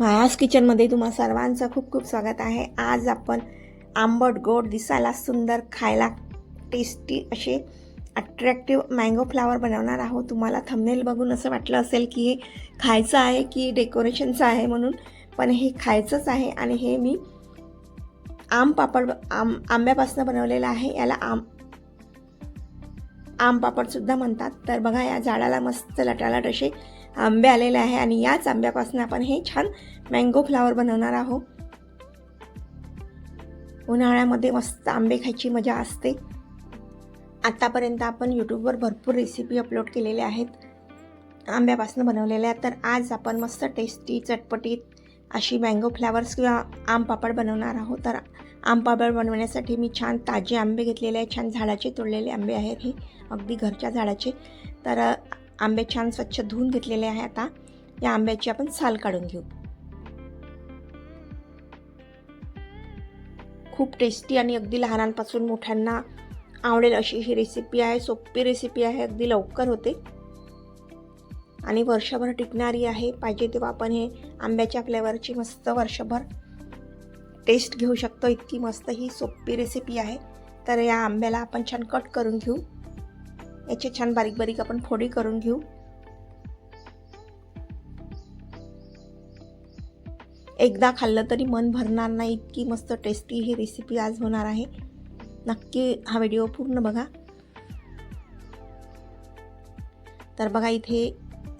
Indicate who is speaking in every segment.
Speaker 1: मायाज किचनमध्ये तुम्हा सर्वांचं खूप खूप स्वागत आहे. आज आपण आंबट गोड दिसायला सुंदर खायला टेस्टी असे अट्रॅक्टिव्ह मँगो फ्लावर बनवणार आहोत. तुम्हाला थंबनेल बघून असं वाटलं असेल की हे खायचं आहे की डेकोरेशनचं आहे म्हणून पण हे खायचंच आहे आणि हे मी आम पापड आम आंब्यापासून बनवलेलं आहे. याला आम आम पापडसुद्धा म्हणतात. तर बघा या झाडाला मस्त लटालट असे आंबे आलेले आहे आणि याच आंब्यापासून आपण हे छान मँगो फ्लावर बनवणार आहोत. उन्हाळ्यामध्ये मस्त आंबे खायची मजा असते. आत्तापर्यंत आपण यूट्यूबवर भरपूर रेसिपी अपलोड केलेल्या आहेत. आंब्यापासून बनवलेल्या तर आज आपण मस्त टेस्टी चटपटीत अशी मँगो फ्लावर्स किंवा आम पापड बनवणार आहोत. तर आम पापड बनवण्यासाठी मी छान ताजे आंबे घेतलेले आहेत. छान झाडाचे तोडलेले आंबे आहेत हे. अगदी घरच्या झाडाचे. तर आंबे छान स्वच्छ धुवून घेतलेले आहे आता. या आंब्याची आपण साल काढून घेऊ. खूप टेस्टी आणि अगदी लहानांपासून मोठ्यांना आवडेल अशी ही रेसिपी आहे. सोपी रेसिपी आहे. अगदी लवकर होते. आणि वर्षभर टिकणारी आहे. पाहिजे तेव्हा आपण हे आंब्याच्या फ्लेवरची मस्त वर्षभर टेस्ट घेऊ शकतो. इतकी मस्त ही सोपी रेसिपी आहे. तर या आंब्याला आपण छान कट करून घेऊ. याचे छान बारीक बारीक आपण फोडी करून घेऊ. एकदा खाल्लं तरी मन भरणार नाही इतकी मस्त टेस्टी ही रेसिपी आज होणार आहे. नक्की हा व्हिडिओ पूर्ण बघा. तर बघा इथे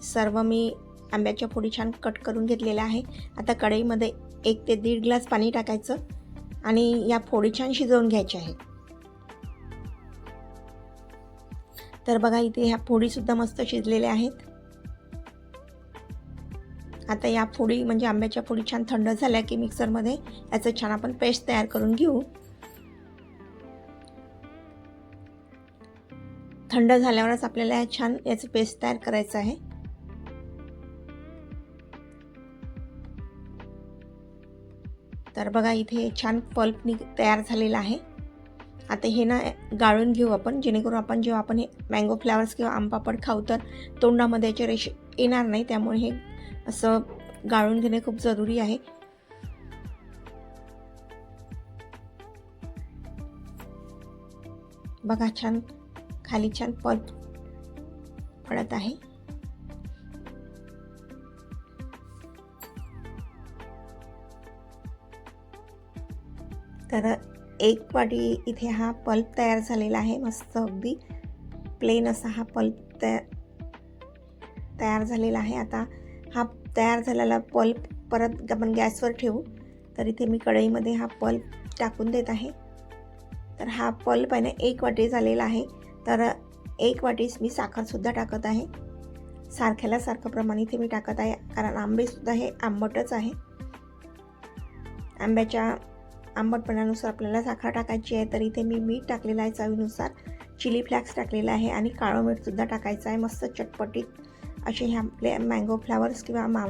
Speaker 1: सर्व मी आंब्याच्या फोडी छान कट करून घेतलेल्या आहे. आता कढईमध्ये एक ते दीड ग्लास पाणी टाकायचं आणि या फोडी छान शिजवून घ्यायच्या आहेत तर बघा इथे ह्या फोडीसुद्धा मस्त शिजलेल्या आहेत. आता या फोडी म्हणजे आंब्याच्या फोडी छान थंड झाल्या की मिक्सरमध्ये याचं छान आपण पेस्ट तयार करून घेऊ. थंड झाल्यावरच आपल्याला छान याचं पेस्ट तयार करायचं आहे. तर बघा इथे छान पल्प नि तयार झालेला आहे. आता हे ना गाळून घेऊ आपण. जेणेकरून आपण जेव्हा आपण हे मँगो फ्लावर्स किंवा आंबापड खाऊ तर तोंडामध्ये याचे रेश येणार नाही. त्यामुळे हे असं गाळून घेणे खूप जरुरी आहे. बघा छान खाली छान पल्प पडत आहे. तर एक वाटी इथे हा पल्प तयार झालेला आहे मस्त अगदी प्लेन असा हा पल्प तया तयार झालेला आहे. आता हा तयार झालेला पल्प परत आपण गॅसवर ठेवू. तर इथे मी कढईमध्ये हा पल्प टाकून देत आहे. तर हा पल्प आहे ना एक वाटी झालेला आहे. तर एक वाटीस मी साखरसुद्धा टाकत आहे. सारख्याला सारखं प्रमाण इथे मी टाकत आहे. कारण आंबेसुद्धा हे आंबटच आहे. आंब्याच्या आंबटपणानुसार आपल्याला साखर टाकायची आहे तर इथे मी मीठ टाकलेलं आहे चवीनुसार. चिली फ्लॅक्स टाकलेला आहे आणि काळं मीठसुद्धा टाकायचं आहे मस्त चटपटीत. असे हे आपले मँगो फ्लावर्स किंवा मा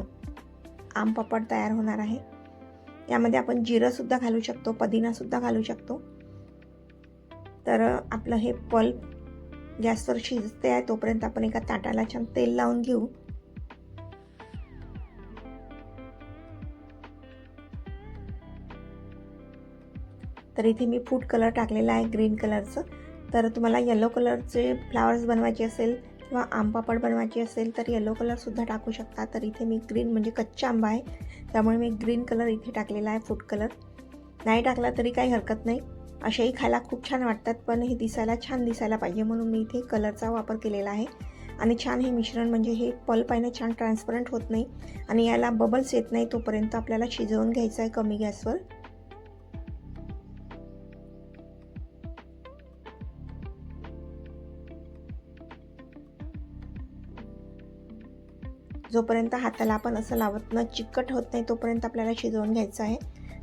Speaker 1: आम पापड तयार होणार आहे. यामध्ये आपण जिरंसुद्धा घालू शकतो पदिनासुद्धा घालू शकतो. तर आपलं हे पल्प गॅसवर शिजते आहे तोपर्यंत आपण एका ताटाला छान तेल लावून घेऊ. तर इथे मी फूड कलर टाकलेला आहे ग्रीन कलरचं तर तुम्हाला येलो कलरचे फ्लावर्स बनवायचे असेल किंवा आंबापड बनवायची असेल तर येलो कलरसुद्धा टाकू शकता. तर इथे मी ग्रीन म्हणजे कच्चा आंबा आहे. त्यामुळे मी ग्रीन कलर इथे टाकलेला आहे फूड कलर नाही टाकला तरी काही हरकत नाही. असेही खायला खूप छान वाटतात पण हे दिसायला छान दिसायला पाहिजे म्हणून मी इथे कलरचा वापर केलेला आहे. आणि छान हे मिश्रण म्हणजे हे पल्प आहे ना छान ट्रान्सपरंट होत नाही. आणि याला बबल्स येत नाही तोपर्यंत आपल्याला शिजवून घ्यायचं आहे कमी गॅसवर. जोपर्यंत हाताला आपण असं लावत न चिकट होत नाही तोपर्यंत आपल्याला शिजवून घ्यायचं आहे.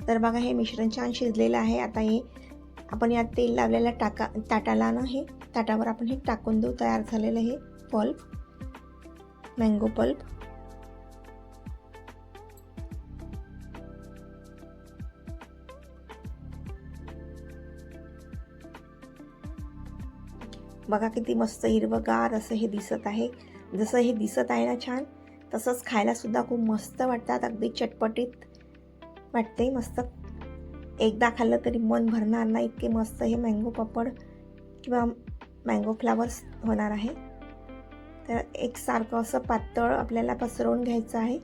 Speaker 1: तर बघा हे मिश्रण छान शिजलेलं आहे. आता हे आपण यात तेल लावलेल्या टाका ताटाला ना हे ताटावर आपण हे टाकून देऊ. तयार झालेलं हे पल्प मँगो पल्प बघा किती मस्त हिरवगार असं हे दिसत आहे. जसं हे दिसत आहे ना छान तसंच खायलासुद्धा खूप मस्त वाटतात. अगदी चटपटीत वाटते मस्त. एकदा खाल्लं तरी मन भरणार नाही इतके मस्त हे मँगो पापड किंवा मँगो फ्लावर्स होणार आहे. तर एकसारखं असं पातळ आपल्याला पसरवून घ्यायचं आहे.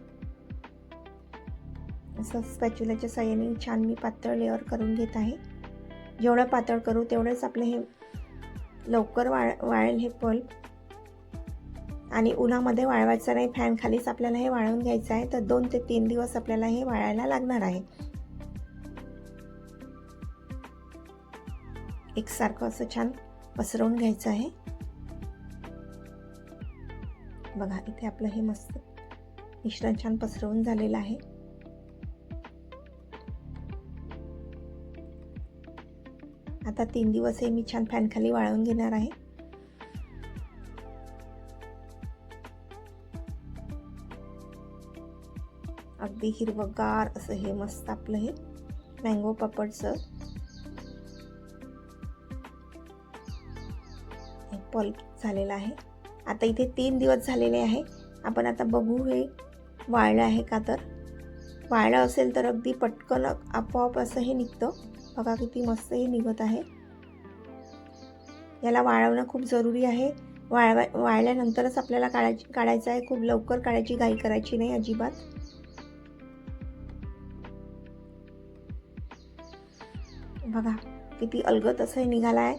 Speaker 1: असं स्पॅच्युलाच्या साह्याने छान मी पातळ लेअर करून घेत आहे. जेवढं पातळ करू तेवढंच आपले हे लवकर वाळ वाळेल हे पल्प आणि उन्हामध्ये वाळवायचं नाही फॅन खालीच आपल्याला हे वाळवून घ्यायचं आहे तर दोन ते तीन दिवस आपल्याला हे वाळायला लागणार आहे. एकसारखं असं छान पसरवून घ्यायचं आहे. बघा इथे आपलं हे मस्त मिश्रण छान पसरवून झालेलं आहे. आता तीन दिवस हे मी छान फॅनखाली वाळवून घेणार आहे. अगदी हिरवगार असं हे मस्त आपलं हे मँगो पापडचं. पल्प झालेलं आहे. आता इथे तीन दिवस झालेले आहे. आपण आता बघू हे वाळलं आहे का तर. वाळलं असेल तर अगदी पटकन आपोआप असं हे निघतं. बघा किती मस्त हे निघत आहे. याला वाळवणं खूप जरुरी आहे. वाळवा वाळल्यानंतरच आपल्याला काढायची काढायचं आहे. खूप लवकर काढायची घाई करायची नाही अजिबात. बघा किती अलगत असं हे निघालं आहे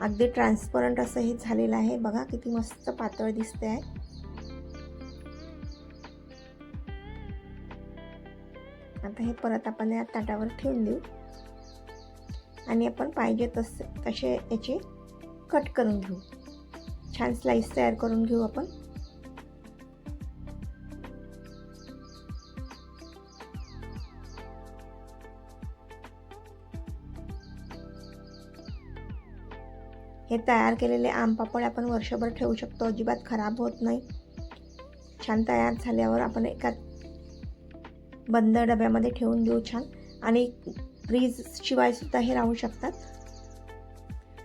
Speaker 1: अगदी ट्रान्सपरंट असं हे झालेलं आहे. बघा किती मस्त पातळ दिसते आहे आता हे परत आपण या ताटावर ठेवून देऊ. आणि आपण पाहिजे तसे तसे याचे कट करून घेऊ. छान स्लाईस तयार करून घेऊ आपण. हे तयार केलेले आम पापड आपण वर्षभर ठेवू शकतो. अजिबात खराब होत नाही. छान तयार झाल्यावर आपण एका बंद डब्यामध्ये ठेवून देऊ छान. आणि फ्रीज शिवाय सुद्धा हे राहू शकतात.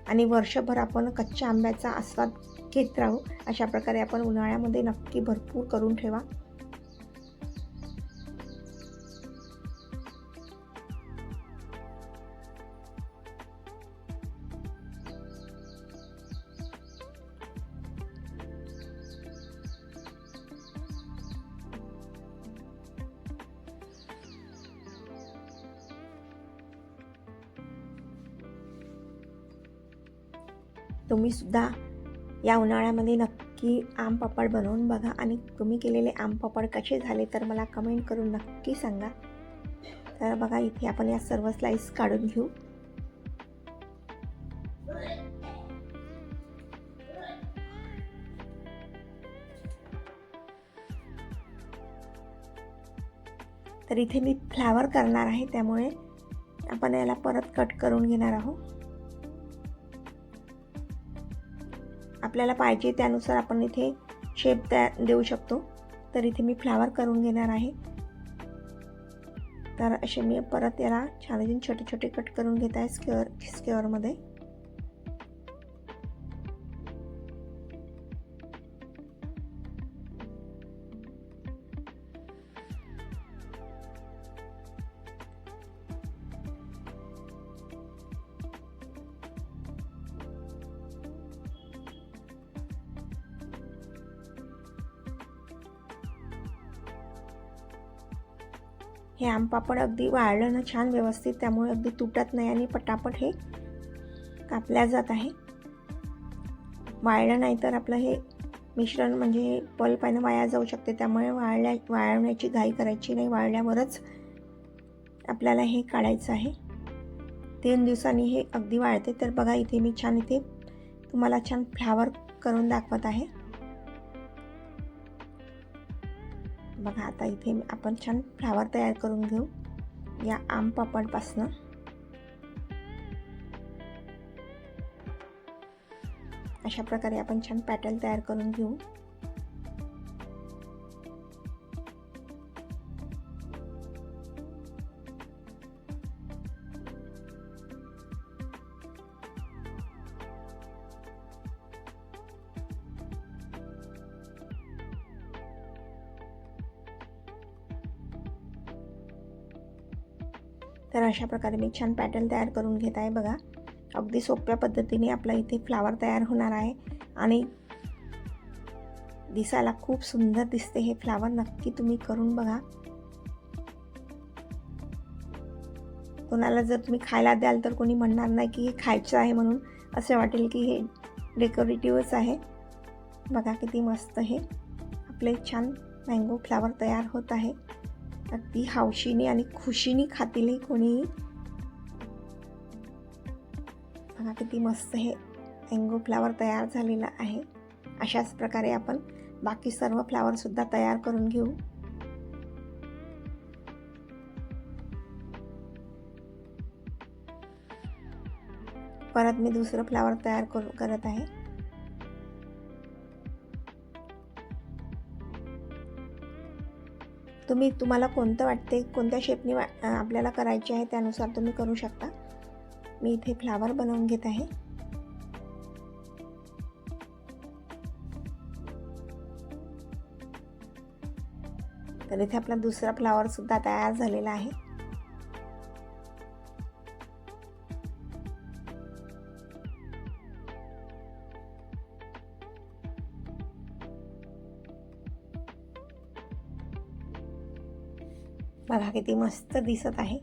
Speaker 1: आणि वर्षभर आपण कच्च्या आंब्याचा आस्वाद घेत राहू. अशा प्रकारे आपण उन्हाळ्यामध्ये नक्की भरपूर करून ठेवा. तुम्ही सुद्धा या उन्हाळ्यामध्ये नक्की आम पापड बनवून बघा आणि तुम्ही केलेले आम पापड कसे झाले तर मला कमेंट करून नक्की सांगा. तर बघा इथे आपण या सर्व स्लाईस काढून घेऊ. तर इथे मी फ्लावर करणार आहे त्यामुळे आपण याला परत कट करून घेणार आहोत. आपल्याला पाहिजे त्यानुसार आपण इथे शेप तयार देऊ शकतो. तर इथे मी फ्लावर करून घेणार आहे. तर असे मी परत याला छान छोटे छोटे कट करून घेत आहे स्क्वेअर स्क्वेअरमध्ये हे आमपापड अगदी वाळलं ना छान व्यवस्थित त्यामुळे अगदी तुटत नाही आणि पटापट हे कापल्या जात आहे. वाळलं नाही तर आपलं हे मिश्रण म्हणजे पल्प आहे वाया जाऊ शकते त्यामुळे वाळल्या वाळवण्याची घाई करायची नाही. वाळल्यावरच आपल्याला हे काढायचं आहे. तीन दिवसांनी हे अगदी वाळते. तर बघा इथे मी छान इथे तुम्हाला छान फ्लावर करून दाखवत आहे. बघा आता इथे आपण छान फ्लावर तयार करून घेऊ. या आम पापडपासनं. अशा प्रकारे आपण छान पॅटर्न तयार करून घेऊ. तर अशा प्रकारे मी छान पॅटर्न तयार करून घेत आहे बघा. अगदी सोप्या पद्धतीने आपला इथे फ्लावर तयार होणार आहे. आणि दिसायला खूप सुंदर दिसते हे फ्लावर नक्की तुम्ही करून बघा. कोणाला जर तुम्ही खायला द्याल तर कोणी म्हणणार नाही की हे खायचं आहे म्हणून. असे वाटेल की हे डेकोरेटिव्हच आहे. बघा किती मस्त हे. आपले छान मँगो फ्लावर तयार होत आहे. अगदी हौशीने आणि खुशीने खातील कोणीही बघा किती मस्त हे एंगो फ्लावर तयार झालेलं आहे. अशाच प्रकारे आपण बाकी सर्व फ्लावरसुद्धा तयार करून घेऊ. परत मी दुसरं फ्लावर तयार करू करत आहे. तुम्ही तुम्हाला कोणतं वाटते कोणत्या शेपनी वा आपल्याला करायची आहे त्यानुसार तुम्ही करू शकता. मी इथे फ्लावर बनवून घेत आहे. तर इथे आपला दुसरा फ्लावरसुद्धा तयार झालेला आहे. बघा किती मस्त दिसत आहे.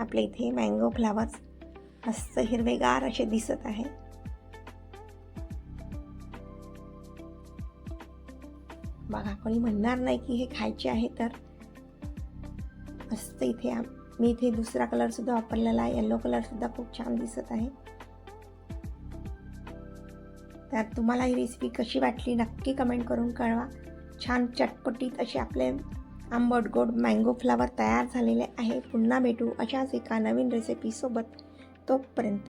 Speaker 1: आपल्या इथे मँगो फ्लावर्स मस्त हिरवेगार असे दिसत आहे. बघा कोणी म्हणणार नाही की हे खायचे आहे तर. मस्त इथे मी इथे दुसरा कलरसुद्धा वापरलेला आहे. येल्लो कलरसुद्धा खूप छान दिसत आहे. तर तुम्हाला ही रेसिपी कशी वाटली नक्की कमेंट करून कळवा. छान चटपटीत असे आपले आंबट गोड मँगो फ्लावर तयार झालेले आहे. पुन्हा भेटू अशाच एका नवीन रेसिपीसोबत तोपर्यंत.